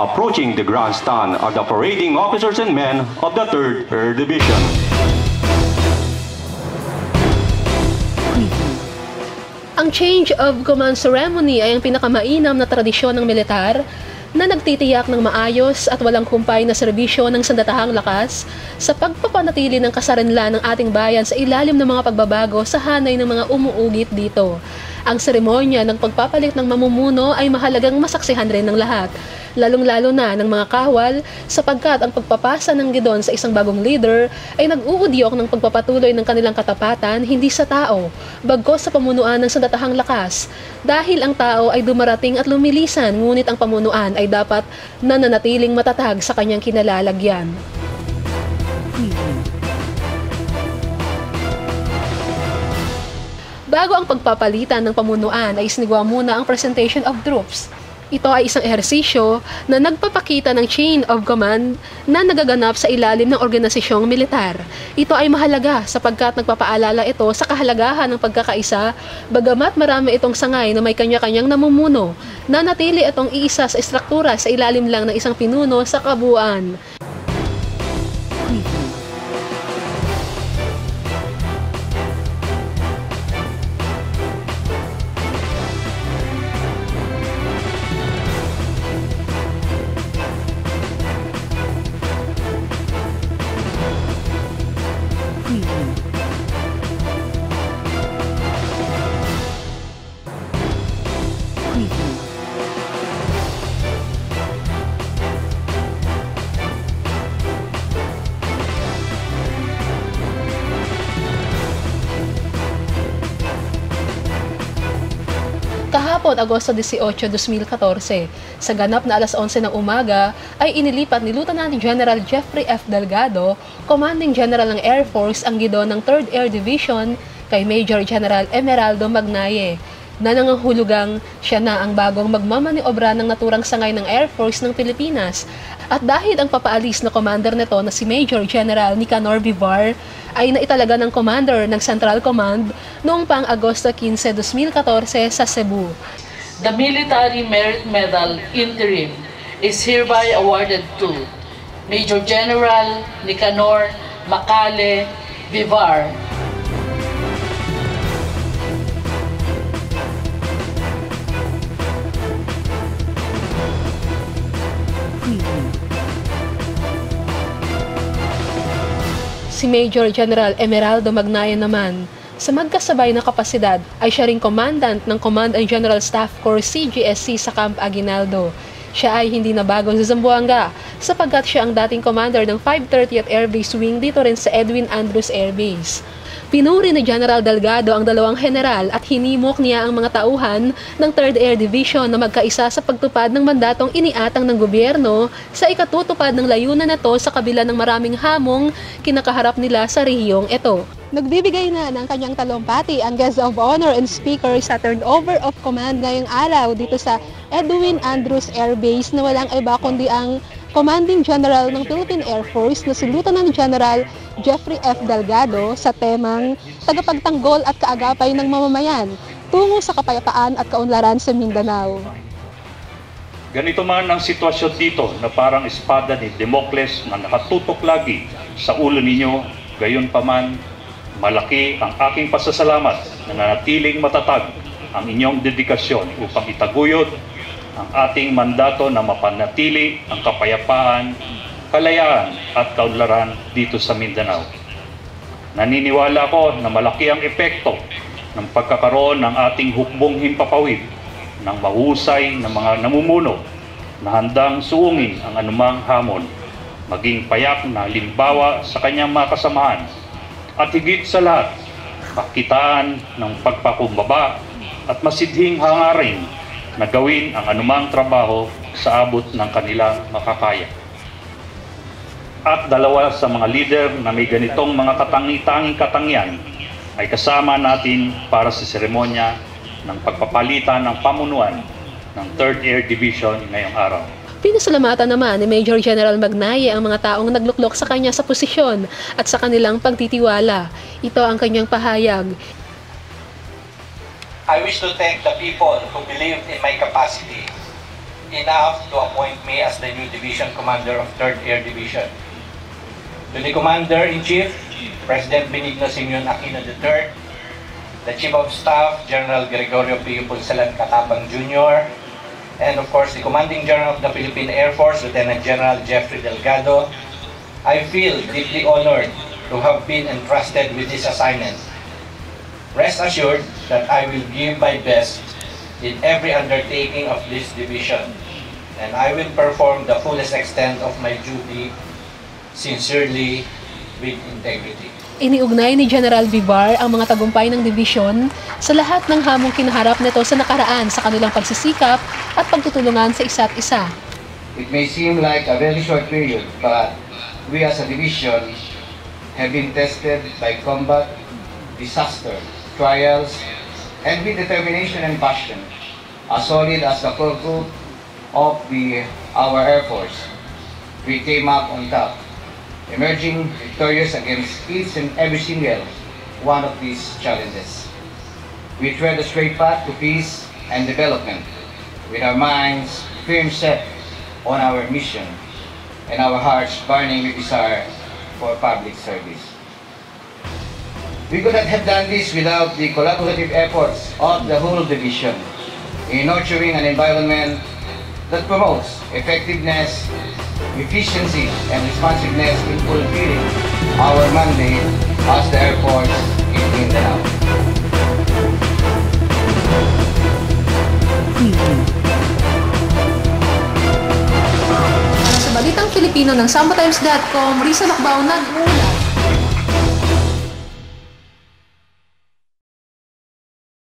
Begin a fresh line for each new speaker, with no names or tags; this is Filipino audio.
Approaching the grandstand are the parading officers and men of the 3rd Air Division.
Ang change of command ceremony ay ang pinakamainam na tradisyon ng militar na nagtitiyak ng maayos at walang kumpay na serbisyo ng sandatahang lakas sa pagpapanatili ng kasarinlan ng ating bayan sa ilalim ng mga pagbabago sa hanay ng mga umuugit dito. Ang seremonya ng pagpapalit ng mamumuno ay mahalagang masaksihan rin ng lahat, lalong-lalo na ng mga kawal sapagkat ang pagpapasa ng gidon sa isang bagong leader ay nag-uudyok ng pagpapatuloy ng kanilang katapatan hindi sa tao, bagkos sa pamunuan ng sandatahang lakas. Dahil ang tao ay dumarating at lumilisan, ngunit ang pamunuan ay dapat nananatiling matatag sa kanyang kinalalagyan. Bago ang pagpapalitan ng pamunuan ay isinigwa muna ang presentation of troops. Ito ay isang ehersisyo na nagpapakita ng chain of command na nagaganap sa ilalim ng organisasyong militar. Ito ay mahalaga sapagkat nagpapaalala ito sa kahalagahan ng pagkakaisa, bagamat marami itong sangay na may kanya-kanyang namumuno, na natili itong iisa sa estruktura sa ilalim lang ng isang pinuno sa kabuuan. Kahapon, Agosto 18, 2014, sa ganap na alas 11 ng umaga, ay inilipat ni Lieutenant General Jeffrey F. Delgado, Commanding General ng Air Force, ang gidon ng 3rd Air Division kay Major General Emeraldo Magnaye na nangangahulugang siya na ang bagong magmamaniobra ng naturang sangay ng Air Force ng Pilipinas. At dahil ang papaalis na commander nito na si Major General Nicanor Vivar ay naitalaga ng commander ng Central Command noong pang Agosto 15, 2014 sa Cebu.
The Military Merit Medal Interim is hereby awarded to Major General Nicanor Macale Vivar,
Si Major General Emeraldo Magnaye naman, sa magkasabay na kapasidad ay siya ring commandant ng Command and General Staff Corps CGSC sa Camp Aguinaldo. Siya ay hindi na bago sa Zamboanga sapagkat siya ang dating commander ng 530th Air Base Wing dito rin sa Edwin Andrews Air Base. Pinuri ni General Delgado ang dalawang general at hinimok niya ang mga tauhan ng 3rd Air Division na magkaisa sa pagtupad ng mandatong iniatang ng gobyerno sa ikatutupad ng layunan na to sa kabila ng maraming hamong kinakaharap nila sa rehiyong ito. Nagbibigay na ng kanyang talumpati ang guest of honor and speaker sa turnover of command ngayong araw dito sa Edwin Andrews Air Base na walang iba kundi ang Commanding General ng Philippine Air Force na si Lieutenant General Jeffrey F. Delgado sa temang tagapagtanggol at kaagapay ng mamamayan tungo sa kapayapaan at kaunlaran sa Mindanao.
Ganito man ang sitwasyon dito na parang espada ni Democles na nakatutok lagi sa ulo ninyo, gayon pa man, malaki ang aking pasasalamat na nanatiling matatag ang inyong dedikasyon upang itaguyod ang ating mandato na mapanatili ang kapayapaan, kalayaan at kaunlaran dito sa Mindanao. Naniniwala ko na malaki ang epekto ng pagkakaroon ng ating hukbong himpapawid ng mahusay na mga namumuno na handang suungin ang anumang hamon, maging payak na limbawa sa kanyang mga kasamahan at higit sa lahat, pakitaan ng pagpakumbaba at masidhing hangarin na gawin ang anumang trabaho sa abot ng kanilang makakaya. At dalawa sa mga leader na may ganitong mga katangi-tanging katangian ay kasama natin para sa seremonya ng pagpapalitan ng pamunuan ng 3rd Air Division ngayong araw.
Pinasalamatan naman ni Major General Magnaye ang mga taong nagluklok sa kanya sa posisyon at sa kanilang pagtitiwala. Ito ang kanyang pahayag.
I wish to thank the people who believed in my capacity enough to appoint me as the new division commander of 3rd Air Division. To the Commander-in-Chief, President Benigno Simeon Aquino III, the Chief of Staff, General Gregorio P. Punsalan Katapang Jr., and of course the Commanding General of the Philippine Air Force, Lieutenant General Jeffrey Delgado, I feel deeply honored to have been entrusted with this assignment. Rest assured that I will give my best in every undertaking of this division, and I will perform the fullest extent of my duty sincerely with integrity.
Iniugnay ni General Vivar ang mga tagumpay ng dibisyon sa lahat ng hamong kinaharap nito sa nakaraan sa kanilang pagsisikap at pagtutulungan sa isa't isa.
It may seem like a very short period, but we as a division have been tested by combat, disaster, trials, and with determination and passion, as solid as the core group of the, our Air Force. We came up on top, emerging victorious against each and every single one of these challenges. We tread a straight path to peace and development, with our minds firm set on our mission and our hearts burning with desire for public service. We could not have done this without the collaborative efforts of the whole division in nurturing an environment that promotes effectiveness, efficiency, and responsiveness in fulfilling our mandate as the Air Force in Mindanao.
Para sa Balitang Filipino ng SamboTimes.com, Risa Lakbao nag-uulat.